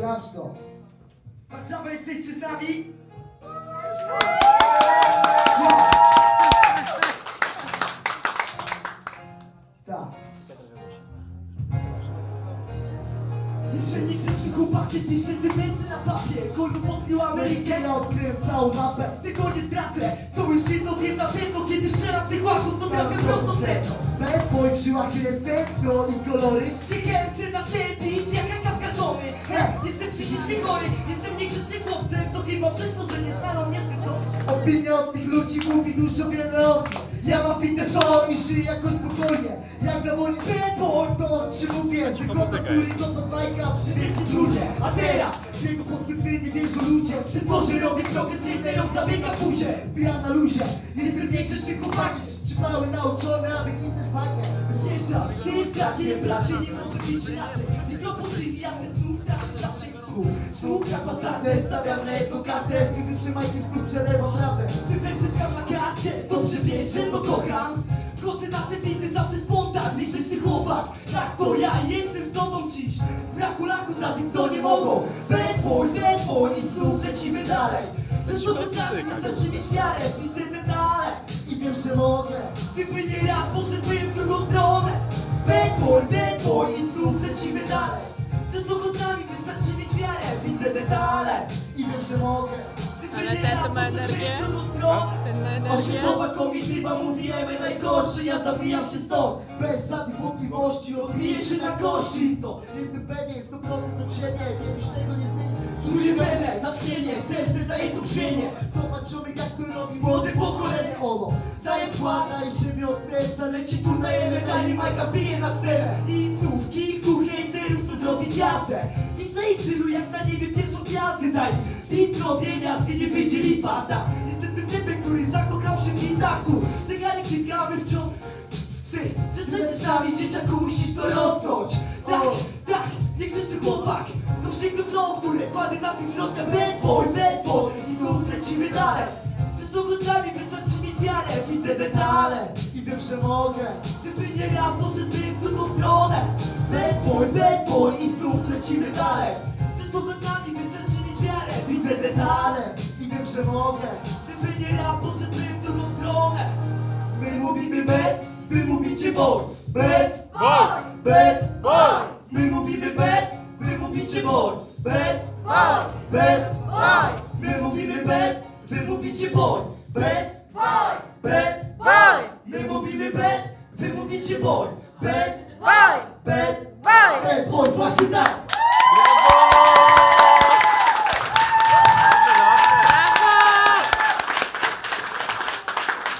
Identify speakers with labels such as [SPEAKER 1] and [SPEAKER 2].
[SPEAKER 1] Sprawdź to.
[SPEAKER 2] Warszawa, jesteście z nami?
[SPEAKER 1] Tak.
[SPEAKER 2] Jestem niegrzeczny chłopakiem, piszę te wersy na papier Kolu podbił Amerykę,
[SPEAKER 1] Ja odkryłem całą mapę.
[SPEAKER 2] tego nie zdradzę To już jedno wiem na pewno, kiedy strzelam w tych łaków, to trafię prosto w sedno
[SPEAKER 1] Bad boy w żyłach jest techno i kolory.
[SPEAKER 2] Klikałem się na ten beat, jak jaka Jestem psychicznie chory, jestem niegrzecznym chłopcem To chyba przez to, że nie znaną mnie zbyt dobrze
[SPEAKER 1] Opinia od tych ludzi mówi dużo wiele o.
[SPEAKER 2] Ja mam pitę w
[SPEAKER 1] To i żyję jakoś spokojnie. Jak na woli boy, to o czym mówię. Wykona, który to pod bajka przywięki ludzie.
[SPEAKER 2] A teraz,
[SPEAKER 1] jego posklepy nie wierzą ludzie.
[SPEAKER 2] przez to, że robię krok z hejterą, zabiega buzię
[SPEAKER 1] Wbija na luzie.
[SPEAKER 2] Jestem niegrzeczny chłopakiem
[SPEAKER 1] Przypały nauczone, aby gitar pakiet.
[SPEAKER 2] Wjeżdżam z tym bracie nie może być inaczej Bazarne, stawiam na jedną kartę.
[SPEAKER 1] Kiedy trzymaj tym stóp przelewa prawdę.
[SPEAKER 2] Ty wersypkam na kartę, dobrze wiesz, że to kocham. Wchodzę na te bity zawsze spontanny, grzeczny chłopak. Tak to ja jestem z tobą dziś. Z braku laku za tych, co nie mogą. Bad boy i znów lecimy dalej. Coś to wystarczy, wystarczy mieć wiarę Widzę detale.
[SPEAKER 1] I wiem, że mogę.
[SPEAKER 2] Gdyby nie ja, poszedłbym I
[SPEAKER 1] wiem, że mogę.
[SPEAKER 2] Gdyby
[SPEAKER 3] Ale ten ma energię? Ten ma energię?
[SPEAKER 2] Osiedlowa komitywa mówimy najgorszy Ja zabijam się stąd
[SPEAKER 1] Bez żadnych wątpliwości
[SPEAKER 2] Odbiję się na kości.
[SPEAKER 1] To Jestem pewien 100% od siebie, wiem już tego nie zmieni.
[SPEAKER 2] Czuję wenę, natchnienie, serce daje tu brzmienie
[SPEAKER 1] Zobaczymy jak to robi
[SPEAKER 2] Młode pokolenie.
[SPEAKER 1] Ono
[SPEAKER 2] Daję wkład,
[SPEAKER 1] Daj siebie od serca,
[SPEAKER 2] leci tutaj medali Majka bije na scenę. I znów kilku hejterów chce zrobić jazdę. Widzę ich tylu jak na niebie pierwszą gwiazdę Daj i zrobię miazgę, nie wyjdzie lipada Jestem tym typem, który zakochał się w kontaktu Zegarek klikamy wciąż Ty, przestań z nami, dzieciaku, musisz to rosnąć Tak, tak, nie chcesz ty chłopak. To wściekłe dno, które kładę na tych zwrotkach Bad boy, bad boy. I znów lecimy dalej. Przez to z nami wystarczy mieć wiarę. Widzę detale.
[SPEAKER 1] I wiem, że mogę.
[SPEAKER 2] Gdyby nie ja, poszedłbym w drugą stronę. Bad boy, bad boy. I znów lecimy dalej
[SPEAKER 1] I wiem, że mogę
[SPEAKER 2] Gdyby nie ja, poszedłbym w drugą stronę My mówimy bad, wy mówicie boy Bad,
[SPEAKER 3] Boy!
[SPEAKER 2] bad,
[SPEAKER 3] Boy!
[SPEAKER 2] My mówimy bad, wy mówicie boy Bad,
[SPEAKER 3] Boy!
[SPEAKER 2] bad,
[SPEAKER 3] Boy!
[SPEAKER 2] My mówimy bad, wy mówicie boy Bad,
[SPEAKER 3] Boy!
[SPEAKER 2] bad,
[SPEAKER 3] Boy!
[SPEAKER 2] My mówimy bad, wy mówicie bad boy Właśnie tak